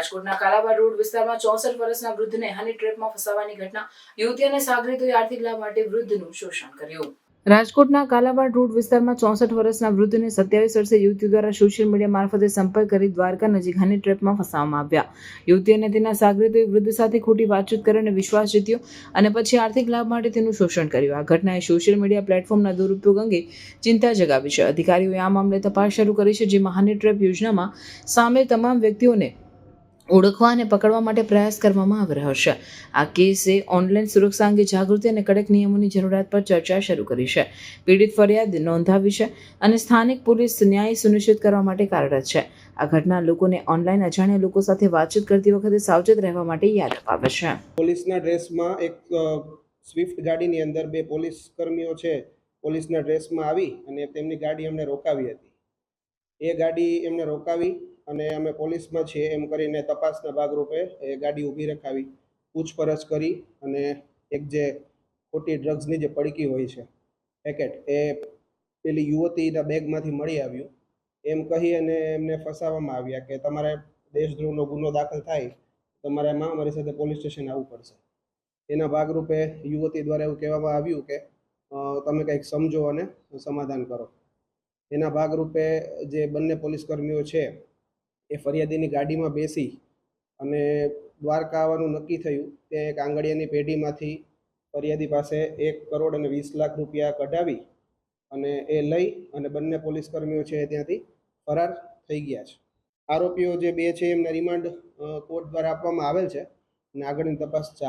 રાજકોટના કાલાબાડ રોડ વિસ્તારમાં ચોસઠ વર્ષના વૃદ્ધને હની ટ્રેપમાં ફસાવાની ઘટના. યુવતી અને સાગરીતોએ આર્થિક લાભ માટે વૃદ્ધનું શોષણ કર્યું. રાજકોટના કાલાબાડ રોડ વિસ્તારમાં ચોસઠ વર્ષના વૃદ્ધને સત્યાવીસ વર્ષે યુવતી દ્વારા સોશિયલ મીડિયા મારફતે સંપર્ક કરી દ્વારકા નજીક હની ટ્રેપમાં ફસાવવામાં આવ્યા. યુવતી અને તેના સાગરીતોએ વૃદ્ધ સાથે ખોટી વાતચીત કરીને વિશ્વાસ જીત્યો અને પછી આર્થિક લાભ માટે તેનું શોષણ કર્યું. આ ઘટનાએ સોશિયલ મીડિયા પ્લેટફોર્મના દુરુપયોગ અંગે ચિંતા જગાવી છે. અધિકારીઓએ આ મામલે તપાસ શરૂ કરી છે, જેમાં હની ટ્રેપ યોજનામાં સામેલ તમામ વ્યક્તિઓને ઓળખવા અને પકડવા માટે પ્રયાસ કરવામાં આવી રહ્યો છે. આ કેસે ઓનલાઈન સુરક્ષા અંગે જાગૃતિ અને કડક નિયમોની જરૂરિયાત પર ચર્ચા શરૂ કરી છે. પીડિત ફરિયાદ નોંધાવી છે અને સ્થાનિક પોલીસ ન્યાય સુનિશ્ચિત કરવા માટે કાર્યરત છે. આ ઘટના લોકોને ઓનલાઈન અજાણ્યા લોકો સાથે વાતચીત કરતી વખતે સાવચેત રહેવા માટે યાદ અપાવે છે. પોલીસના ડ્રેસમાં એક સ્વિફ્ટ ગાડીની અંદર બે પોલીસ કર્મીઓ છે. પોલીસના ડ્રેસમાં આવી અને તેમની ગાડી અમને રોકાવી હતી. એ ગાડી એમને રોકાવી અને અમે પોલીસમાં છીએ એમ કરીને તપાસના ભાગરૂપે એ ગાડી ઊભી રખાવી, પૂછપરછ કરી અને એક જે ખોટી ડ્રગ્સની જે પડકી હોય છે પેકેટ એ પેલી યુવતીના બેગમાંથી મળી આવ્યું. એમ કહી અને એમને ફસાવવામાં આવ્યા કે તમારે દેશદ્રોહનો ગુનો દાખલ થાય, તમારે એમાં અમારી સાથે પોલીસ સ્ટેશન આવવું પડશે. એના ભાગરૂપે યુવતી દ્વારા એવું કહેવામાં આવ્યું કે તમે કંઈક સમજો અને સમાધાન કરો. એના ભાગરૂપે જે બંને પોલીસ કર્મીઓ છે એ ફરિયાદીની ગાડીમાં બેસી અને દ્વારકા આવવાનું નક્કી થયું તે એક આંગળીયાની પેઢીમાંથી ફરિયાદી પાસે એક કરોડ અને વીસ લાખ રૂપિયા કઢાવી અને એ લઈ અને બંને પોલીસ કર્મીઓ છે ત્યાંથી ફરાર થઈ ગયા છે. આરોપીઓ જે બે છે એમને રિમાન્ડ કોર્ટ દ્વારા આપવામાં આવેલ છે અને આગળની તપાસ ચાલુ